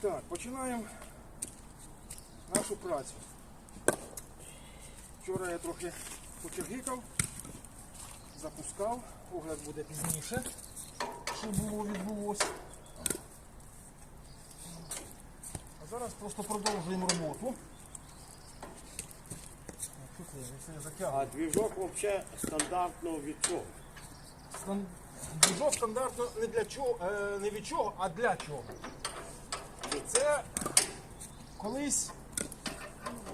Так, починаємо нашу працю. Вчора я трохи почергикав, запускав, огляд буде пізніше, що було відбулося. А зараз просто продовжуємо роботу. А движок взагалі стандартно від чого? Стан- Движок стандартно не для чого, е, не від чого, а для чого. Це колись,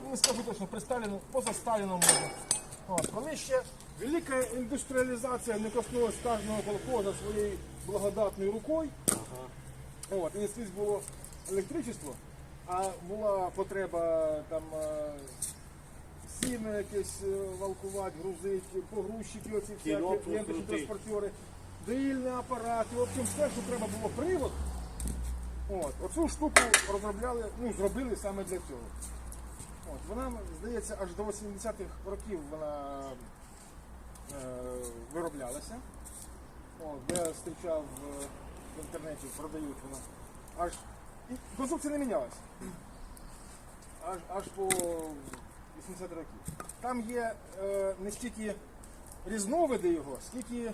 ну, не скажу точно, при Сталіну, поза Сталіном може. Коли ще велика індустріалізація не коснулась кожного колхоза своєю благодатною рукою. От, і не скрізь було електричество, а була потреба там е, сіно якесь е, валкувати, грузити, погрузчики оці всякі, ленточні транспортери, доїльні апарати, в общем, все, що треба було привод. От, оцю штуку розробляли, ну, зробили саме для цього. От, вона, здається, аж до 80-х років вона е, вироблялася. От, де зустрічав е, в інтернеті, продають вона. Аж і конструкція не мінялась. Аж, аж по 80 років. Там є е, не стільки різновиди його, скільки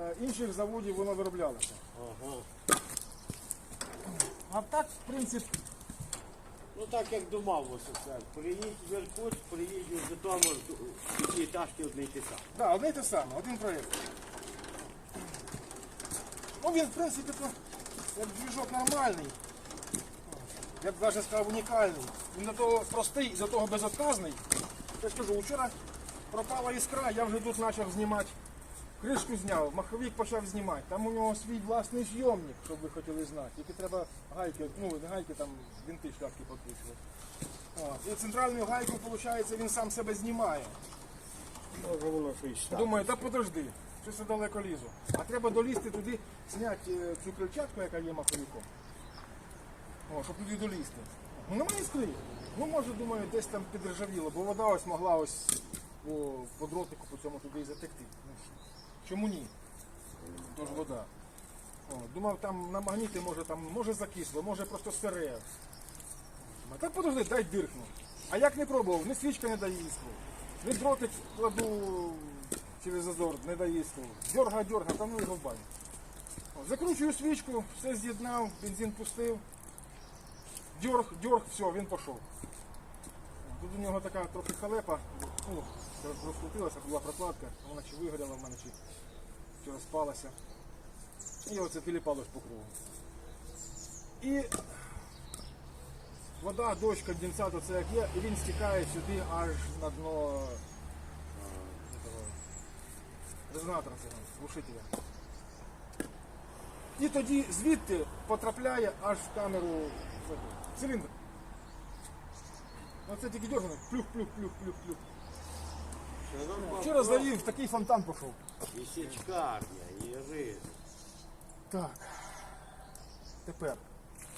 е, інших заводів воно вироблялося. Ага. А так, в принципі, Ну так як домовилося все. Приїдь в Іркут, приїдь в Житомир, ці ташки одне й те саме. да, одне й те саме, один проєкт. Ну він, в принципі, то, як двіжок нормальний. Я б навіть сказав унікальний. Він до того простий, і до того безотказний. Я ж кажу, вчора пропала іскра, я вже тут почав знімати. Кришку зняв, маховик почав знімати. Там у нього свій власний зйомник, щоб ви хотіли знати. Тільки треба гайки, ну не гайки, там винти шляпки підкручувати. От. І центральною гайкою, виходить, він сам себе знімає. Думаю, та подожди, щось я далеко лізу. А треба долізти туди, зняти е, цю крильчатку, яка є маховиком. О, щоб туди долізти. Ну немає іскри. Ну може, думаю, десь там підржавіло, бо вода ось могла ось по, по дротику по цьому туди і затекти. Чому ні? Тож вода. О, думав, там на магніти може там може закисло, може просто сире. Так подожди, дай диркну. А як не пробував, ні свічка не дає іскру. Ні дротик кладу через зазор, не дає іскру. Дьорга, дьорга, та ну його в баню. О, Закручую свічку, все з'єднав, бензин пустив. Дьорг, дьорг, все, він пішов. Тут у нього така трохи халепа, ну, розкрутилася, була прокладка, вона чи вигоріла в мене, чи, чи розпалася. І оце тіліпалось по кругу. І вода, дощ, конденсат, оце як є, і він стікає сюди аж на дно е, резонатора цього, глушителя. І тоді звідти потрапляє аж в камеру циліндр. Оце тільки дергано, плюх, Вчора завів, такий фонтан пішов. І січкарня, і рис. Так. Тепер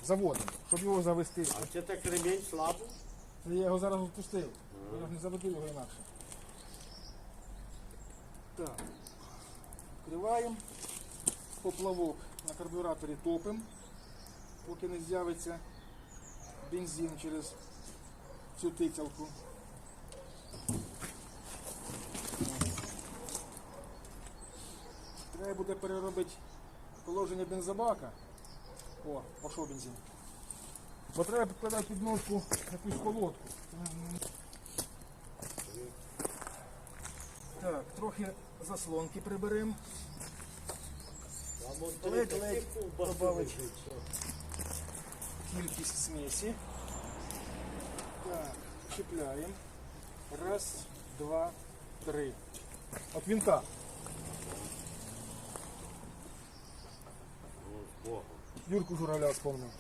заводимо, щоб його завести. А це так ремінь слабо? Я його зараз відпустив. Я ж не заведу його інакше. Так. Вкриваємо. Поплавок на карбюраторі топимо, поки не з'явиться бензин через цю тицялку. Треба буде переробити положення бензобака. О, пішов бензин. Бо треба підкладати під ножку якусь колодку. Так, трохи заслонки приберемо. Ледь-ледь добавить. Кількість смесі. Так, чіпляємо. Раз, два, три. От винта. Юрку Журавля вспомнив.